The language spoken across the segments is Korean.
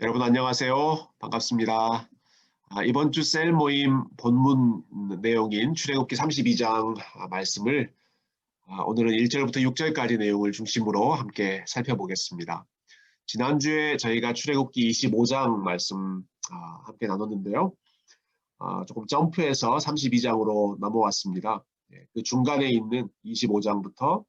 여러분 안녕하세요. 반갑습니다. 아, 이번 주 셀 모임 본문 내용인 출애굽기 32장 아, 말씀을 아, 오늘은 1절부터 6절까지 내용을 중심으로 함께 살펴보겠습니다. 지난주에 저희가 출애굽기 25장 말씀 함께 나눴는데요. 조금 점프해서 32장으로 넘어왔습니다. 예, 그 중간에 있는 25장부터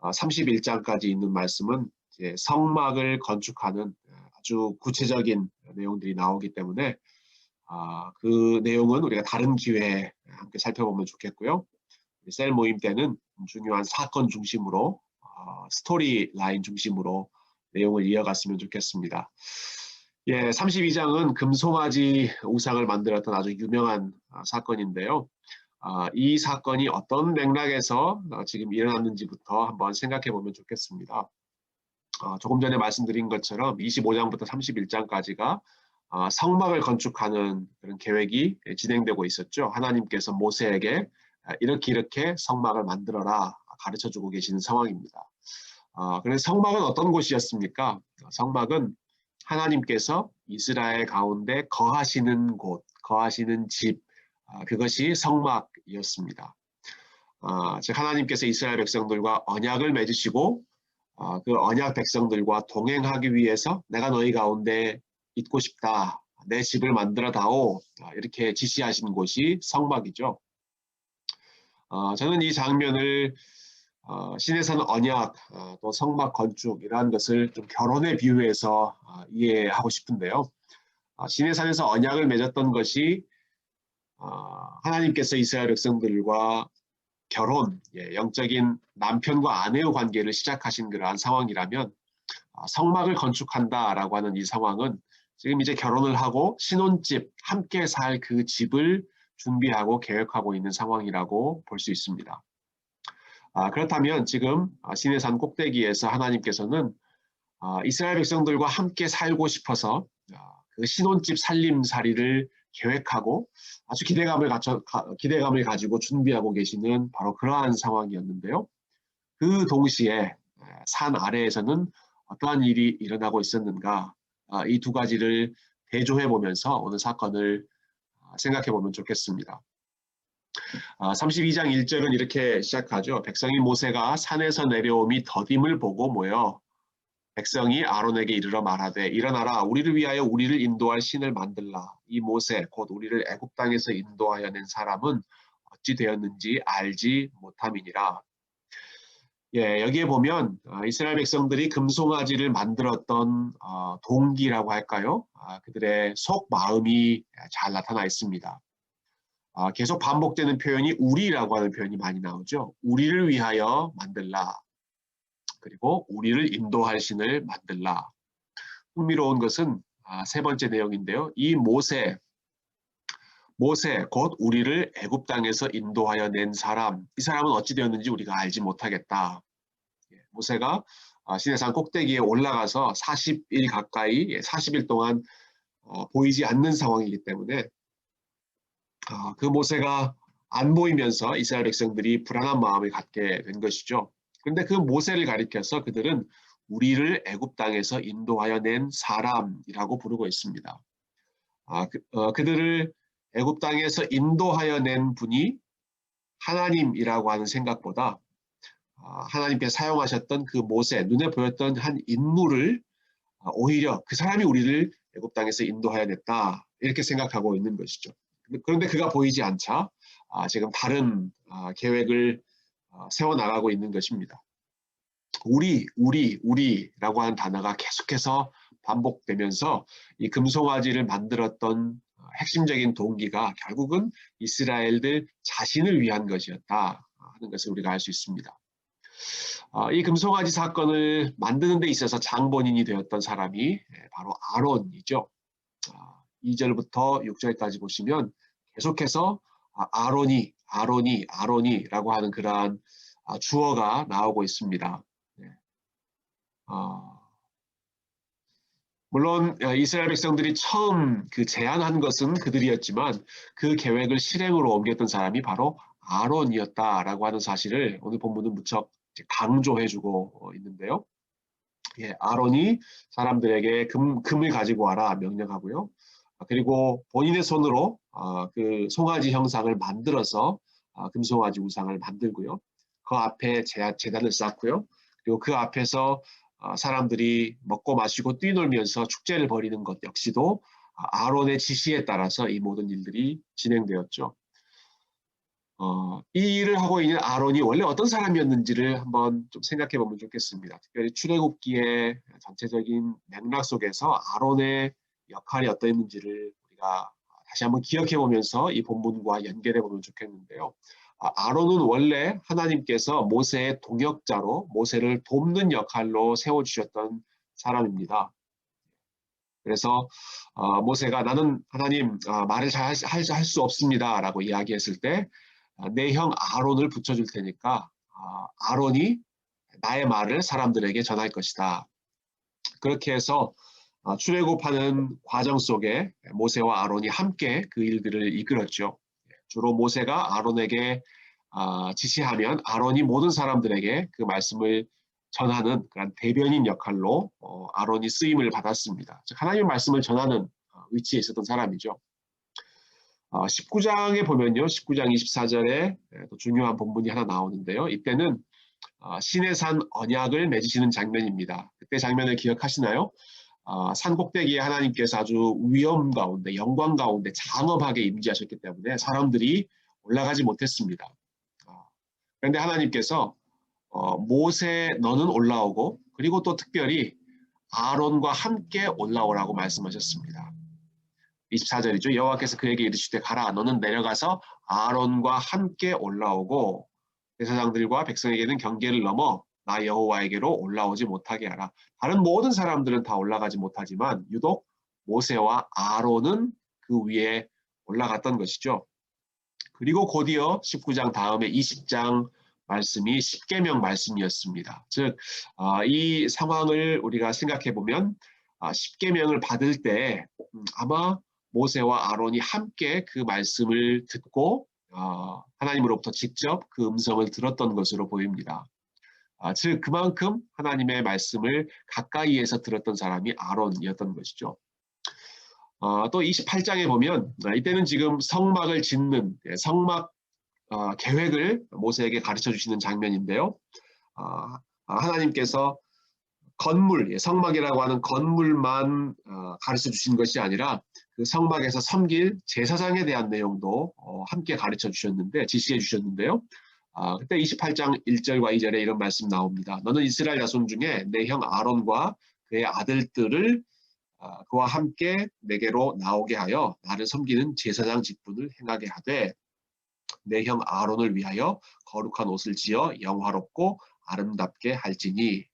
31장까지 있는 말씀은 성막을 건축하는 아주 구체적인 내용들이 나오기 때문에 아, 그 내용은 우리가 다른 기회에 함께 살펴보면 좋겠고요. 셀 모임 때는 중요한 사건 중심으로 어, 스토리 라인 중심으로 내용을 이어갔으면 좋겠습니다. 예, 32장은 금송아지 우상을 만들었던 아주 유명한 아, 사건인데요. 아, 이 사건이 어떤 맥락에서 어, 지금 일어났는지부터 한번 생각해 보면 좋겠습니다. 어, 조금 전에 말씀드린 것처럼 25장부터 31장까지가 어, 성막을 건축하는 그런 계획이 진행되고 있었죠. 하나님께서 모세에게 아, 이렇게 이렇게 성막을 만들어라 가르쳐 주고 계시는 상황입니다. 어, 그래서 성막은 어떤 곳이었습니까? 성막은 하나님께서 이스라엘 가운데 거하시는 곳, 거하시는 집, 아, 그것이 성막이었습니다. 아, 즉 하나님께서 이스라엘 백성들과 언약을 맺으시고 어, 그 언약 백성들과 동행하기 위해서 내가 너희 가운데 있고 싶다. 내 집을 만들어 다오. 어, 이렇게 지시하신 곳이 성막이죠. 어, 저는 이 장면을 어, 신에서는 언약, 어, 또 성막 건축 이러한 것을 좀 결혼에 비유해서 어, 이해하고 싶은데요. 신의 산에서 언약을 맺었던 것이 하나님께서 이스라엘 백성들과 결혼, 예, 영적인 남편과 아내의 관계를 시작하신 그러한 상황이라면 아, 성막을 건축한다라고 하는 이 상황은 지금 이제 결혼을 하고 신혼집, 함께 살 그 집을 준비하고 계획하고 있는 상황이라고 볼 수 있습니다. 아, 그렇다면 지금 아, 신의 산 꼭대기에서 하나님께서는 아, 이스라엘 백성들과 함께 살고 싶어서 아, 그 신혼집 살림살이를 계획하고 아주 기대감을 갖춰, 기대감을 가지고 준비하고 계시는 바로 그러한 상황이었는데요. 그 동시에 산 아래에서는 어떠한 일이 일어나고 있었는가 아, 이두 가지를 대조해 보면서 오늘 사건을 아, 생각해 보면 좋겠습니다. 32장 아, 1절은 이렇게 시작하죠. 백성이 모세가 산에서 내려옴이 더딤을 보고 모여 백성이 아론에게 이르러 말하되 일어나라 우리를 위하여 우리를 인도할 신을 만들라 이 모세 곧 우리를 애굽 땅에서 인도하여 낸 사람은 어찌 되었는지 알지 못함이니라 예, 여기에 보면 어, 이스라엘 백성들이 금송아지를 만들었던 어, 동기라고 할까요? 아, 그들의 속 마음이 잘 나타나 있습니다. 아, 계속 반복되는 표현이 우리라고 하는 표현이 많이 나오죠. 우리를 위하여 만들라. 그리고 우리를 인도할 신을 만들라. 흥미로운 것은 아, 세 번째 내용인데요. 이 모세, 모세 곧 우리를 애굽 땅에서 인도하여 낸 사람, 이 사람은 어찌 되었는지 우리가 알지 못하겠다. 예, 모세가 아, 시내산 꼭대기에 올라가서 40일 가까이, 40일 예, 동안 어, 보이지 않는 상황이기 때문에 아, 그 모세가 안 보이면서 이스라엘 백성들이 불안한 마음을 갖게 된 것이죠. 그런데 그 모세를 가리켜서 그들은 우리를 애굽 땅에서 인도하여 낸 사람이라고 부르고 있습니다. 아, 그, 어, 그들을 애굽 땅에서 인도하여 낸 분이 하나님이라고 하는 생각보다 아, 하나님께 사용하셨던 그 모세, 눈에 보였던 한 인물을 아, 오히려 그 사람이 우리를 애굽 땅에서 인도하여 냈다 이렇게 생각하고 있는 것이죠. 그런데 그가 보이지 않자 아, 지금 다른 계획을 어, 세워나가고 있는 것입니다. 우리, 우리, 우리라고 하는 단어가 계속해서 반복되면서 이 금송아지를 만들었던 어, 핵심적인 동기가 결국은 이스라엘들 자신을 위한 것이었다 하는 것을 우리가 알 수 있습니다. 어, 이 금송아지 사건을 만드는 데 있어서 장본인이 되었던 사람이 예, 바로 아론이죠. 2절부터 6절까지 보시면 계속해서 아, 아론이, 아론이, 아론이라고 하는 그러한 아, 주어가 나오고 있습니다. 네. 어, 물론 어, 이스라엘 백성들이 처음 그 제안한 것은 그들이었지만 그 계획을 실행으로 옮겼던 사람이 바로 아론이었다라고 하는 사실을 오늘 본문은 무척 강조해주고 어, 있는데요. 예, 아론이 사람들에게 금, 금을 가지고 와라 명령하고요. 아, 그리고 본인의 손으로 어, 그 송아지 형상을 만들어서 어, 금송아지 우상을 만들고요. 그 앞에 재, 재단을 쌓고요. 그리고 그 앞에서 어, 사람들이 먹고 마시고 뛰놀면서 축제를 벌이는 것 역시도 아, 아론의 지시에 따라서 이 모든 일들이 진행되었죠. 어, 이 일을 하고 있는 아론이 원래 어떤 사람이었는지를 한번 좀 생각해 보면 좋겠습니다. 특별히 출애굽기의 전체적인 맥락 속에서 아론의 역할이 어떠했는지를 우리가 다시 한번 기억해 보면서 이 본문과 연결해 보면 좋겠는데요. 아, 아론은 원래 하나님께서 모세의 동역자로 모세를 돕는 역할로 세워주셨던 사람입니다. 그래서 어, 모세가 나는 하나님 어, 말을 잘 할 수 없습니다 라고 이야기했을 때 내 형 아론을 붙여줄 테니까 어, 아론이 나의 말을 사람들에게 전할 것이다. 그렇게 해서 어, 출애굽하는 과정 속에 모세와 아론이 함께 그 일들을 이끌었죠. 주로 모세가 아론에게 어, 지시하면 아론이 모든 사람들에게 그 말씀을 전하는 그런 대변인 역할로 어, 아론이 쓰임을 받았습니다. 즉 하나님의 말씀을 전하는 어, 위치에 있었던 사람이죠. 어, 19장에 보면요. 19장 24절에 또 중요한 본문이 하나 나오는데요. 이때는 어, 신의 산 언약을 맺으시는 장면입니다. 그때 장면을 기억하시나요? 어, 산 꼭대기에 하나님께서 아주 위험 가운데 영광 가운데 장엄하게 임재하셨기 때문에 사람들이 올라가지 못했습니다. 어, 그런데 하나님께서 어, 모세 너는 올라오고 그리고 또 특별히 아론과 함께 올라오라고 말씀하셨습니다. 24절이죠. 여호와께서 그에게 이르시되 가라 너는 내려가서 아론과 함께 올라오고 대사장들과 백성에게는 경계를 넘어 나 여호와에게로 올라오지 못하게 하라. 다른 모든 사람들은 다 올라가지 못하지만 유독 모세와 아론은 그 위에 올라갔던 것이죠. 그리고 곧이어 19장 다음에 20장 말씀이 10계명 말씀이었습니다. 즉, 어, 이 상황을 우리가 생각해 보면 10계명을 아, 받을 때 음, 아마 모세와 아론이 함께 그 말씀을 듣고 어, 하나님으로부터 직접 그 음성을 들었던 것으로 보입니다. 아, 즉 그만큼 하나님의 말씀을 가까이에서 들었던 사람이 아론이었던 것이죠. 어, 또 28장에 보면 아, 이때는 지금 성막을 짓는 예, 성막 어, 계획을 모세에게 가르쳐 주시는 장면인데요. 어, 하나님께서 건물, 예, 성막이라고 하는 건물만 어, 가르쳐 주신 것이 아니라 그 성막에서 섬길 제사장에 대한 내용도 어, 함께 가르쳐 주셨는데 지시해 주셨는데요. 아, 그때 28장 1절과 2절에 이런 말씀 나옵니다. 너는 이스라엘 자손 중에 내 형 아론과 그의 아들들을 아, 그와 함께 내게로 나오게 하여 나를 섬기는 제사장 직분을 행하게 하되 내 형 아론을 위하여 거룩한 옷을 지어 영화롭고 아름답게 할지니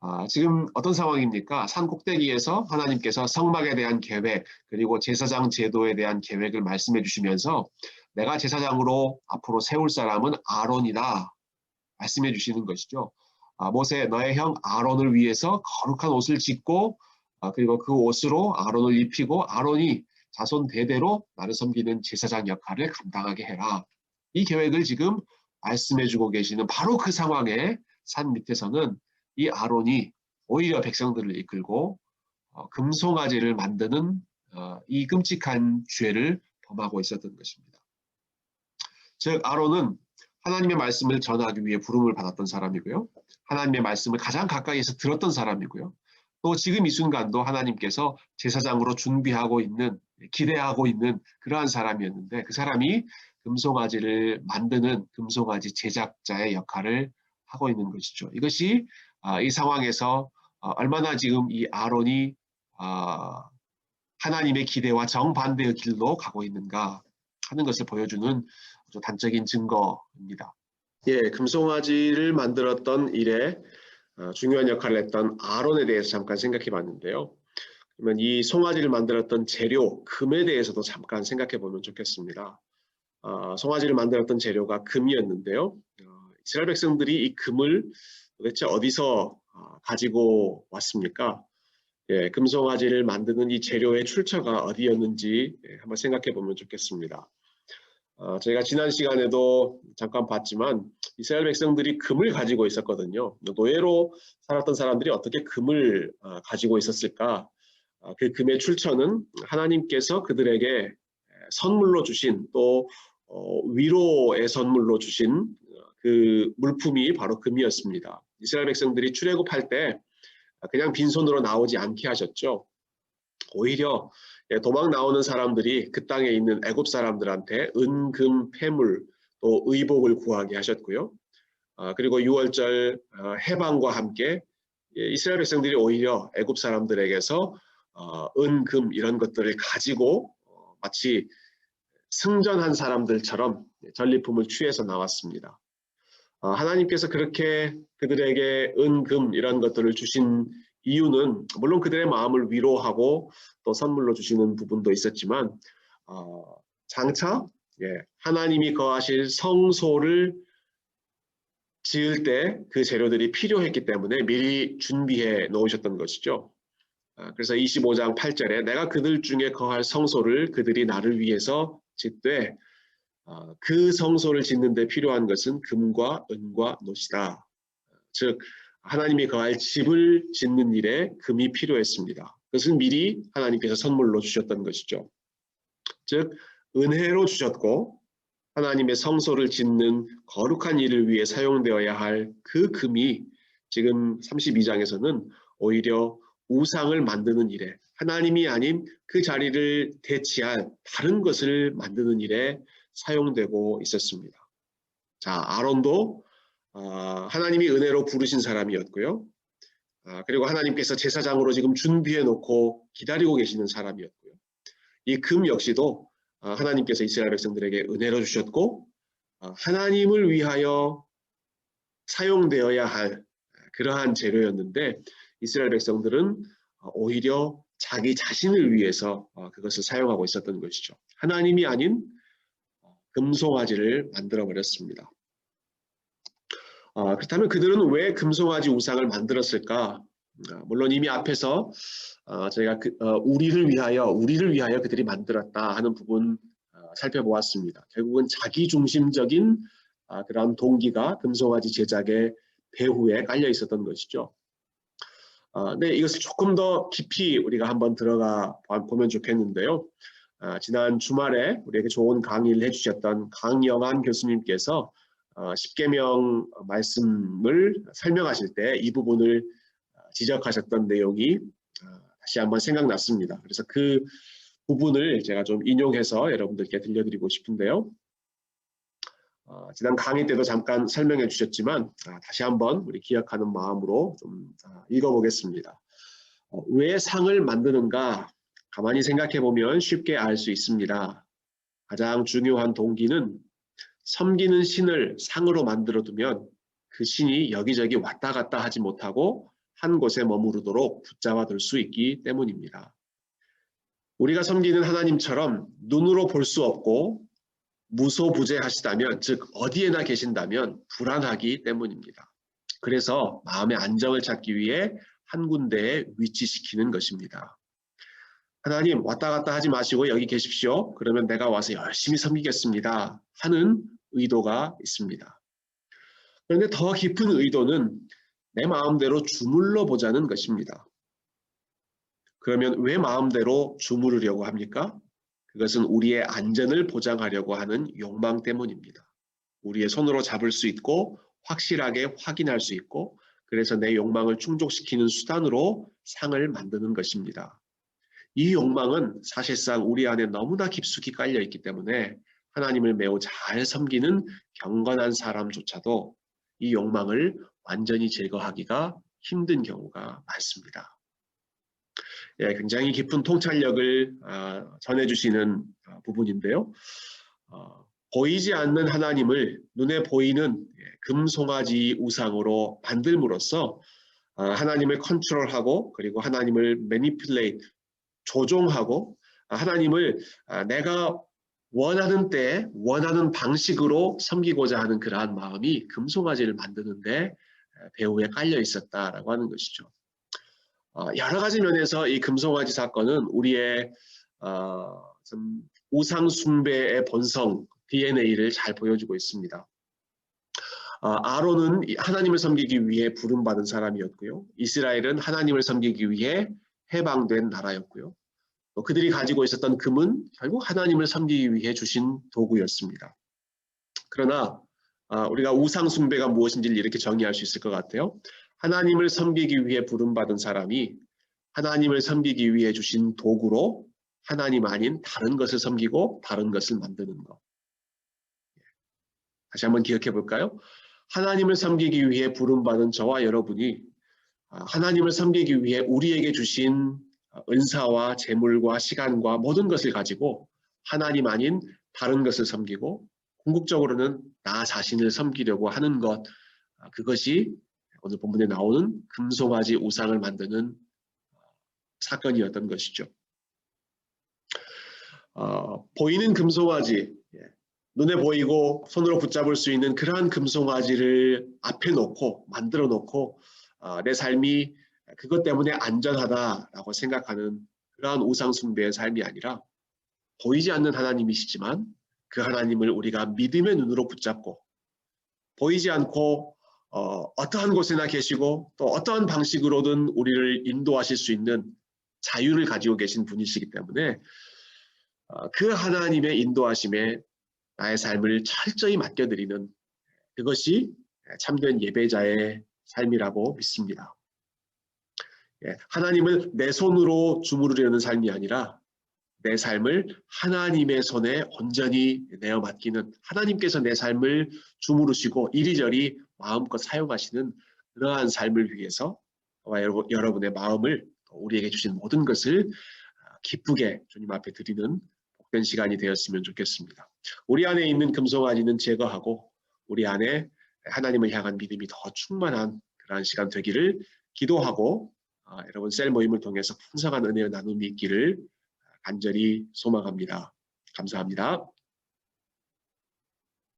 아, 지금 어떤 상황입니까? 산 꼭대기에서 하나님께서 성막에 대한 계획 그리고 제사장 제도에 대한 계획을 말씀해 주시면서 내가 제사장으로 앞으로 세울 사람은 아론이다 말씀해 주시는 것이죠. 아, 모세 너의 형 아론을 위해서 거룩한 옷을 짓고 아, 그리고 그 옷으로 아론을 입히고 아론이 자손 대대로 나를 섬기는 제사장 역할을 감당하게 해라. 이 계획을 지금 말씀해 주고 계시는 바로 그 상황에 산 밑에서는 이 아론이 오히려 백성들을 이끌고 어, 금송아지를 만드는 어, 이 끔찍한 죄를 범하고 있었던 것입니다. 즉 아론은 하나님의 말씀을 전하기 위해 부름을 받았던 사람이고요. 하나님의 말씀을 가장 가까이에서 들었던 사람이고요. 또 지금 이 순간도 하나님께서 제사장으로 준비하고 있는 기대하고 있는 그러한 사람이었는데 그 사람이 금송아지를 만드는 금송아지 제작자의 역할을 하고 있는 것이죠. 이것이 아, 이 상황에서 어, 얼마나 지금 이 아론이 아, 하나님의 기대와 정반대의 길로 가고 있는가 하는 것을 보여주는 아주 단적인 증거입니다. 예, 금송아지를 만들었던 일에 어, 중요한 역할을 했던 아론에 대해서 잠깐 생각해 봤는데요. 그러면 이 송아지를 만들었던 재료, 금에 대해서도 잠깐 생각해 보면 좋겠습니다. 어, 송아지를 만들었던 재료가 금이었는데요. 어, 이스라엘 백성들이 이 금을 도대체 어디서 어, 가지고 왔습니까? 예, 금송아지를 만드는 이 재료의 출처가 어디였는지 예, 한번 생각해 보면 좋겠습니다. 어, 저희가 지난 시간에도 잠깐 봤지만 이스라엘 백성들이 금을 가지고 있었거든요. 노예로 살았던 사람들이 어떻게 금을 어, 가지고 있었을까? 어, 그 금의 출처는 하나님께서 그들에게 선물로 주신 또 어, 위로의 선물로 주신 그 물품이 바로 금이었습니다. 이스라엘 백성들이 출애굽할 때 그냥 빈손으로 나오지 않게 하셨죠. 오히려 예, 도망 나오는 사람들이 그 땅에 있는 애굽 사람들한테 은금 폐물 또 의복을 구하게 하셨고요. 아, 그리고 6월절 어, 해방과 함께 예, 이스라엘 백성들이 오히려 애굽 사람들에게서 어, 은금 이런 것들을 가지고 어, 마치 승전한 사람들처럼 전리품을 취해서 나왔습니다. 하나님께서 그렇게 그들에게 은금 이런 것들을 주신 이유는 물론 그들의 마음을 위로하고 또 선물로 주시는 부분도 있었지만 어, 장차 예, 하나님이 거하실 성소를 지을 때 그 재료들이 필요했기 때문에 미리 준비해 놓으셨던 것이죠. 아, 그래서 25장 8절에 내가 그들 중에 거할 성소를 그들이 나를 위해서 짓되 어, 그 성소를 짓는 데 필요한 것은 금과 은과 노시다. 즉 하나님이 거할 집을 짓는 일에 금이 필요했습니다. 그것은 미리 하나님께서 선물로 주셨던 것이죠. 즉 은혜로 주셨고 하나님의 성소를 짓는 거룩한 일을 위해 사용되어야 할 그 금이 지금 32장에서는 오히려 우상을 만드는 일에 하나님이 아닌 그 자리를 대치할 다른 것을 만드는 일에 사용되고 있었습니다. 자, 아론도 아, 하나님이 은혜로 부르신 사람이었고요. 아, 그리고 하나님께서 제사장으로 지금 준비해 놓고 기다리고 계시는 사람이었고요. 이 금 역시도 아, 하나님께서 이스라엘 백성들에게 은혜로 주셨고 하나님을 위하여 사용되어야 할 그러한 재료였는데 이스라엘 백성들은 오히려 자기 자신을 위해서 그것을 사용하고 있었던 것이죠. 하나님이 아닌 금송아지를 만들어 버렸습니다. 어, 그렇다면 그들은 왜 금송아지 우상을 만들었을까? 어, 물론 이미 앞에서 어, 저희가 그, 어, 우리를 위하여 우리를 위하여 그들이 만들었다 하는 부분 어, 살펴보았습니다. 결국은 자기 중심적인 아, 그런 동기가 금송아지 제작의 배후에 깔려 있었던 것이죠. 어, 네, 이것을 조금 더 깊이 우리가 한번 들어가 보면 좋겠는데요. 아, 지난 주말에 우리에게 좋은 강의를 해주셨던 강영환 교수님께서 어, 십계명 말씀을 설명하실 때 이 부분을 어, 지적하셨던 내용이 어, 다시 한번 생각났습니다. 그래서 그 부분을 제가 좀 인용해서 여러분들께 들려드리고 싶은데요. 어, 지난 강의 때도 잠깐 설명해 주셨지만 아, 다시 한번 우리 기억하는 마음으로 좀 아, 읽어보겠습니다. 어, 왜 상을 만드는가 가만히 생각해 보면 쉽게 알 수 있습니다. 가장 중요한 동기는 섬기는 신을 상으로 만들어 두면 그 신이 여기저기 왔다 갔다 하지 못하고 한 곳에 머무르도록 붙잡아 둘 수 있기 때문입니다. 우리가 섬기는 하나님처럼 눈으로 볼 수 없고 무소부재하시다면, 즉 어디에나 계신다면 불안하기 때문입니다. 그래서 마음의 안정을 찾기 위해 한 군데에 위치시키는 것입니다. 하나님 왔다 갔다 하지 마시고 여기 계십시오. 그러면 내가 와서 열심히 섬기겠습니다. 하는 의도가 있습니다. 그런데 더 깊은 의도는 내 마음대로 주물러 보자는 것입니다. 그러면 왜 마음대로 주무르려고 합니까? 그것은 우리의 안전을 보장하려고 하는 욕망 때문입니다. 우리의 손으로 잡을 수 있고 확실하게 확인할 수 있고 그래서 내 욕망을 충족시키는 수단으로 상을 만드는 것입니다. 이 욕망은 사실상 우리 안에 너무나 깊숙이 깔려 있기 때문에 하나님을 매우 잘 섬기는 경건한 사람조차도 이 욕망을 완전히 제거하기가 힘든 경우가 많습니다. 예, 굉장히 깊은 통찰력을 어, 전해주시는 어, 부분인데요. 어, 보이지 않는 하나님을 눈에 보이는 예, 금송아지 우상으로 만들므로써 어, 하나님을 컨트롤하고 그리고 하나님을 매니플레이트 조종하고 하나님을 아, 내가 원하는 때 원하는 방식으로 섬기고자 하는 그러한 마음이 금송아지를 만드는데 배후에 깔려 있었다라고 하는 것이죠. 어, 여러 가지 면에서 이 금송아지 사건은 우리의 어, 우상 숭배의 본성 DNA를 잘 보여주고 있습니다. 아, 아론은 하나님을 섬기기 위해 부름받은 사람이었고요. 이스라엘은 하나님을 섬기기 위해 해방된 나라였고요. 또 그들이 가지고 있었던 금은 결국 하나님을 섬기기 위해 주신 도구였습니다. 그러나 아, 우리가 우상 숭배가 무엇인지를 이렇게 정의할 수 있을 것 같아요. 하나님을 섬기기 위해 부름받은 사람이 하나님을 섬기기 위해 주신 도구로 하나님 아닌 다른 것을 섬기고 다른 것을 만드는 것. 다시 한번 기억해 볼까요? 하나님을 섬기기 위해 부름받은 저와 여러분이 아, 하나님을 섬기기 위해 우리에게 주신 은사와 재물과 시간과 모든 것을 가지고 하나님 아닌 다른 것을 섬기고 궁극적으로는 나 자신을 섬기려고 하는 것 아, 그것이 오늘 본문에 나오는 금송아지 우상을 만드는 사건이었던 것이죠. 어, 보이는 금송아지, 예, 눈에 보이고 손으로 붙잡을 수 있는 그러한 금송아지를 앞에 놓고 만들어 놓고 어, 내 삶이 그것 때문에 안전하다라고 생각하는 그러한 우상 숭배의 삶이 아니라 보이지 않는 하나님이시지만 그 하나님을 우리가 믿음의 눈으로 붙잡고 보이지 않고 어, 떠한 곳에나 계시고 또 어떠한 방식으로든 우리를 인도하실 수 있는 자유를 가지고 계신 분이시기 때문에 어, 그 하나님의 인도하심에 나의 삶을 철저히 맡겨드리는 그것이 참된 예배자의 삶이라고 믿습니다. 예, 하나님을 내 손으로 주무르려는 삶이 아니라 내 삶을 하나님의 손에 온전히 내어 맡기는 하나님께서 내 삶을 주무르시고 이리저리 마음껏 사용하시는 그러한 삶을 위해서 여러분의 마음을 우리에게 주신 모든 것을 기쁘게 주님 앞에 드리는 복된 시간이 되었으면 좋겠습니다. 우리 안에 있는 금송아지는 제거하고 우리 안에 하나님을 향한 믿음이 더 충만한 그러한 시간 되기를 기도하고 아, 여러분 셀 모임을 통해서 풍성한 은혜의 나눔이 있기를 간절히 소망합니다. 감사합니다.